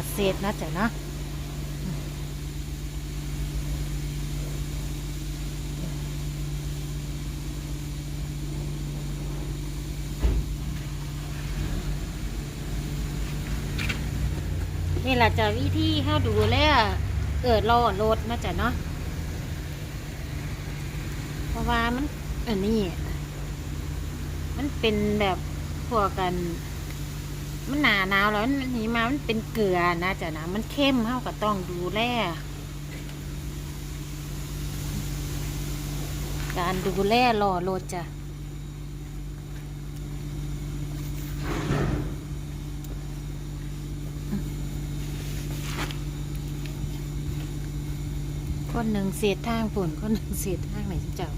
กษตรนะจ๊ะเนาะนี่แหละจะวิธีเข้าดูแลเกิดรอรถนะจ๊ะเนาะเพราะว่ามันอันนี้ มันเป็นแบบพวกกัน มันหนาหนาวแล้วมันนี้มามันเป็นเกลือนะจ๊ะนะมันเข้มเข้าก็ต้องดูแลการดูแลรอโรถจ้ะคนหนึ่งเสียทางปุ่นคนหนึ่งเสียทางไหนเจ้า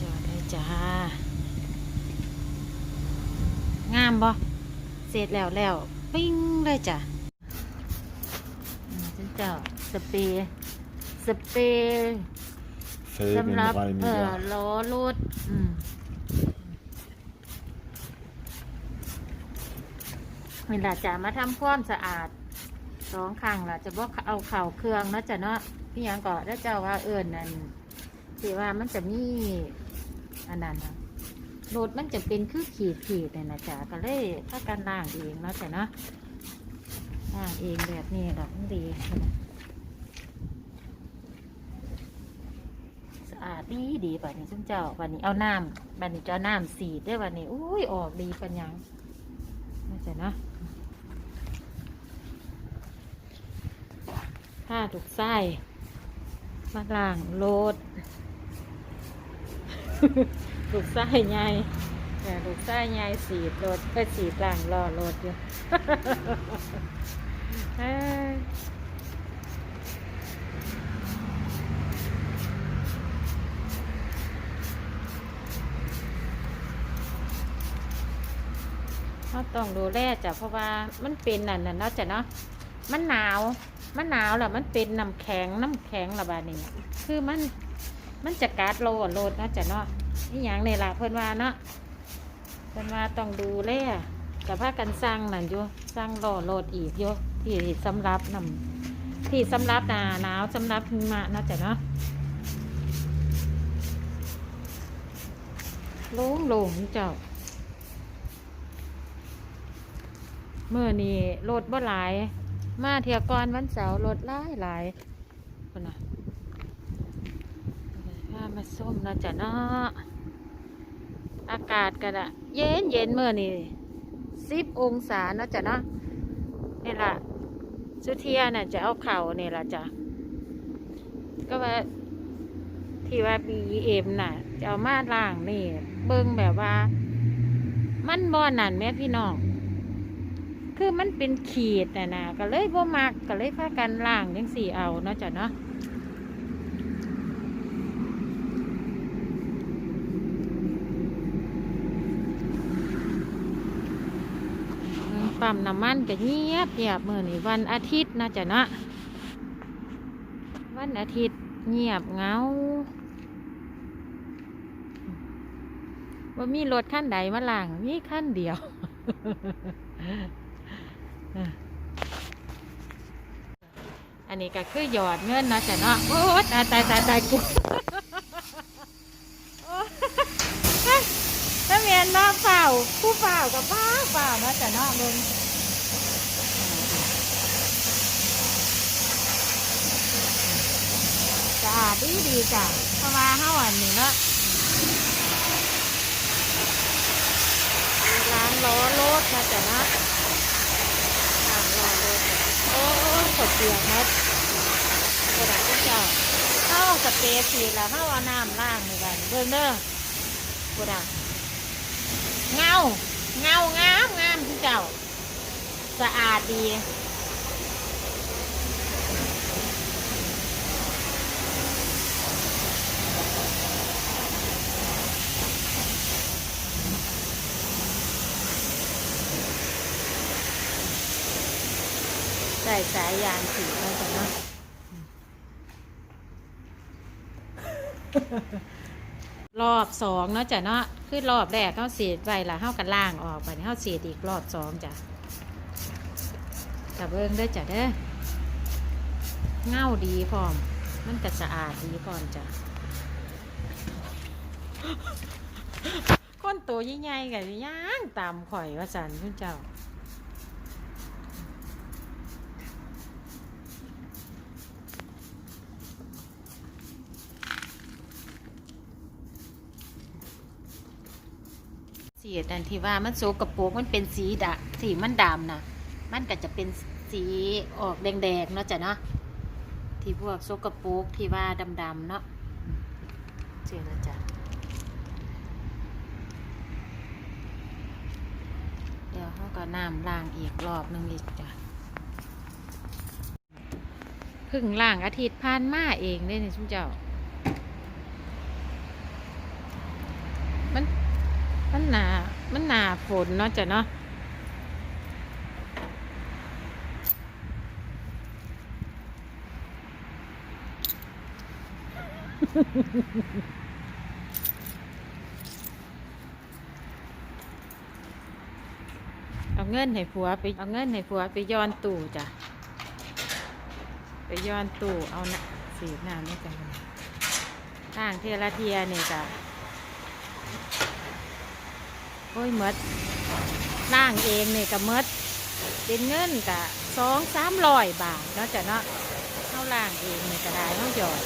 จอดได้จ้า งามบ่เสร็จแล้วแล้วปิ้งเลยจ้ะอืมเจ้าสเปรย์สเปรย์ Fäden สำหรับเอ่อ reiniger. ล้อรถอืมเวลาจะมาทำความสะอาดสองครั้งล่ะจะบอกเอาเข่าเครื่องเนาะจ้ะเนาะพี่ยังก็ได้เจ้าว่าเอิญนั่นที่ว่ามันจะมีอันนั้นนะ รถมันจะเป็นคือขีดขีดเนี่ยนะจ๊ะก็เลยถ้าการล้างเองเนาะจ้ะเนาะล้างเองแบบนี้ดอกดีสะอาดดีดีป่ะนี้ซึ่งเจ้าวันนี้เอาน้ำวันนี้จะเอาน้ำสีได้วันนี้อุ้ยออกดีปัญญังนะจ๊ะเนาะผ้าถูกไส้มาล้างรถ ถูกไส้ใหญ่แต่ถูกไส้ใหญ่สีดรถก็สีดล้างรอรถอยู่เราต้องดูแลจ้ะเพราะว่ามันเป็นนั่นน่ะเนาะจ้ะเนาะมันหนาวมันหนาวแหละมันเป็นน้ำแข็งน้ำแข็งระบาดนี่คือมันมันจะการดโลดโลดนะจ้ะเนาะ นี่อย่างนี่ล่ะเพื่อนว่าเนาะเพื่อนว่าต้องดูแลกับพากันสร้างนั่นอยู่สร้างโลดโลดอีกอยู่ที่สำหรับน้ำที่สำหรับหนาหนาวสำหรับหิมะเนาะจ้ะเนาะโล่งโล่งเจ้าเมื่อนี้รถบ่หลาย มาเทียก่อนวันเสาร์รถหลายหลายคนน่ะพามาส้มนะจ้ะเนาะ อากาศก็ละเย็นเย็นเมื่อนี้สิบองศาเนาะจ้ะเนาะนี่ล่ะสุเทียน่ะจะเอาเข่านี่ล่ะจ้ะก็ว่าที่ว่าบีเอ็มน่ะ จะเอามาล่างนี่ เบิ่งแบบว่า มันบ่อนั่นแม่พี่น้องคือมันเป็นขีดน่ะนะก็เลยบ่มักก็เลยพากันล่างยังสี่เอาเนาะจ้ะเนาะ ปั๊มน้ำมันก็เงียบเงียบเมื่อนี่วันอาทิตย์นะจ้ะเนาะวันอาทิตย์เงียบเงาว่ามีรถขั้นใดมาล่าง มีขั้นเดียวอันนี้ก็คือหยอดเงินนะจ้ะเนาะโอ้ตายตายตายตายกู โอ้ถ้าเมี ยนมาเปล่าผู้เปล่ากับป้าเปล่าเนาะจ้ะเนาะมึงสะอาดดีดีจ้ะเพราะว่าเฮาอันนี้เนาะล้างล้อรถนะจ้ะเนาะทางรอเลยโอ้ยขดเปียกมัดกระดาษเจ้าเข้าสเปรย์สีแล้วเข้าเอาน้ำล้างเหมือนกันเบิ่งเด้อกระดาษ เงา เงางามงามที่เจ้า สะอาดดีใส่สายยางสีแล้วกันเนาะ รอบสองเนาะจ้ะเนาะคือรอบแรกเขาเสียไปละเขากันล่างออกไปเขาเสียอีกรอบสองจ้ะจับเบิ้งเด้จ้ะเด้อเงาดีพร้อม มันก็สะอาดดีพร้อมจ้ะคนตัวใหญ่ๆกับย่างตามข่อยว่าสันคุณเจ้า สีอันที่ว่ามันโซกระโปรงมันเป็นสีดะสีมันดำนะมันก็จะเป็นสีออกแดงๆเนาะจ้ะเนาะที่พวกโซกระโปรงที่ว่าดำๆเนาะเจอแล้วจ้ะเดี๋ยวเขาก็น้ำล้างอีกรอบหนึงอีกจ้ะพึ่งล้างอาทิตย์ผ่านมาเองเลยนี่ชุมเจ้า มัน มันหนา มันหนาฝนเนาะจ้ะเนาะเอาเงินให้ผัวไปเอาเงินให้ผัวไปย้อนตู้จ้ะ ไปย้อนตู้เอานะสีน้ำนี่กันทางเทยละเทียนี่จ้ะ โอ้ยเมดล่างเองนี่กับมดเป็นเงินกะสองสามร้อยบาทเนาะจ้ะเนาะเข้าล่างเองนี่ก็ได้เข้าหยอด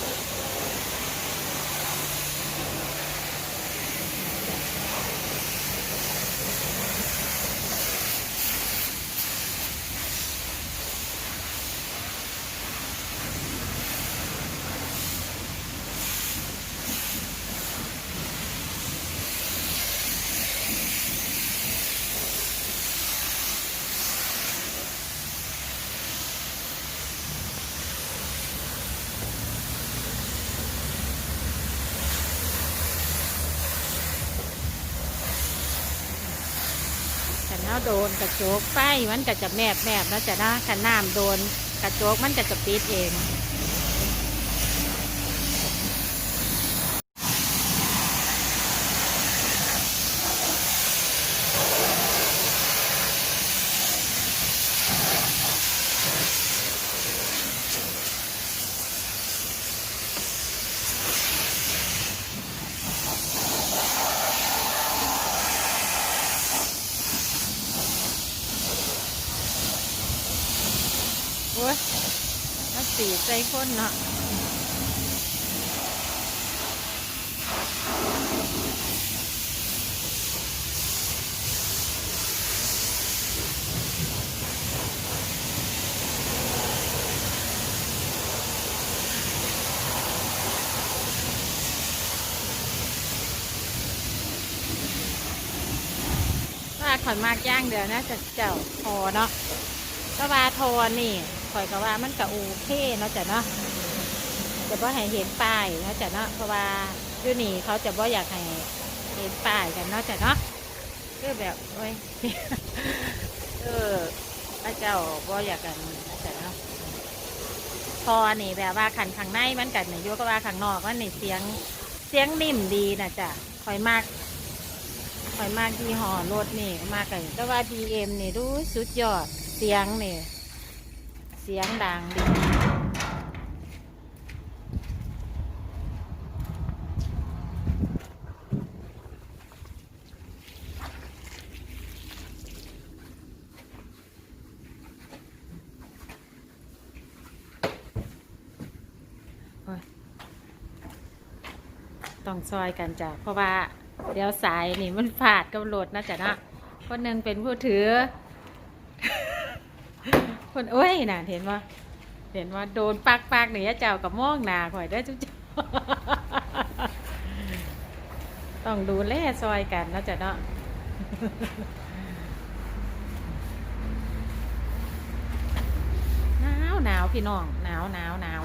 นเอาโดนกระจกไฟมันก็จะแมบแมบนะจ๊ะนาะขันน้ำโดนกระจกมันก็จะปิดเอง โอ้ยมาสีใจคนเนาะาขอยมากย่างเดียวนะจะเจ้าพอเนาะก็ว่าโทนนี่ ข่อยก็ว่ามันก็โอเคเนาะจ้ะเนาะแต่ว่าให้เห็นป้ายเนาะจ้ะเนาะเพราะว่าอยู่นี่เขาจะบ่อยากให้เห็นป้ายกันเนาะจ้ะเนาะคือแบบโอ้ยเออพระเจ้าบ่อยากกันเนาะจ้ะเนาะพอนี่แบบว่าขันข้างในมันกันเนี่ยยก็ว่าข้างนอกมันนี่เสียงเสียงนิ่มดีนะจ้ะข่อยมากข่อยมากที่ห่อรถนี่มากเลยแต่ว่าดีเอ็มนี่ดูสุดยอดเสียงนี่ เสียงดังดีต้องซอยกันจ้ะ เพราะว่าเดี๋ยวสายนี่มันฝาดกับรถนะจ๊ะนะคนหนึ่งเป็นผู้ถือ คนโอ้ยน่ะเห็นว่าเห็นว่าโดนปากปากเนี่ยเจ้ากับมองหนาข่อยได้จุ๊บจ้าต้องดูแลซอยกันนะจ๊ะเนาะหนาวหนาวพี่น้องหนาวหนาวหนาว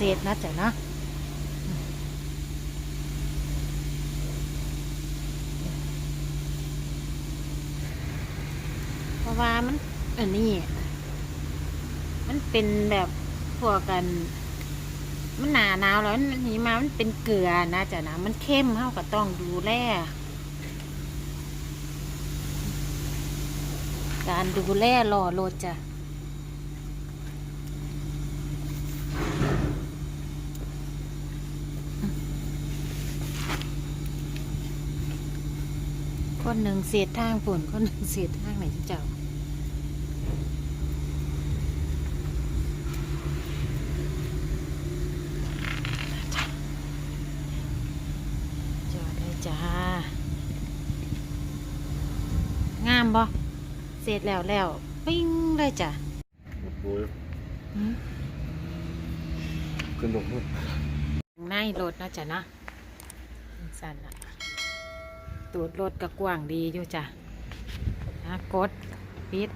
เสร็จนะจ๊ะนะเพราะว่ามันอันนี้มันเป็นแบบพวกกัน มันหนาหนาวแล้วมันหิมามันเป็นเกลือนะจ๊ะนะมันเข้มเฮาก็ต้องดูแลการดูแลรอโลดจ้ะ คนหนึ่งเสียดทางฝนคนหนึ่งเสียดทางไหนเจ้าจอดเลยจ้างามบ่เสร็จแล้วแล้วปิ้งเลยจ้ะ Wohl. หืม Können doch nicht. ในรถนะจ๊ะนะสั่นละ ตูดรถก็กว้างดีอยู่จ้ะนะกดปิด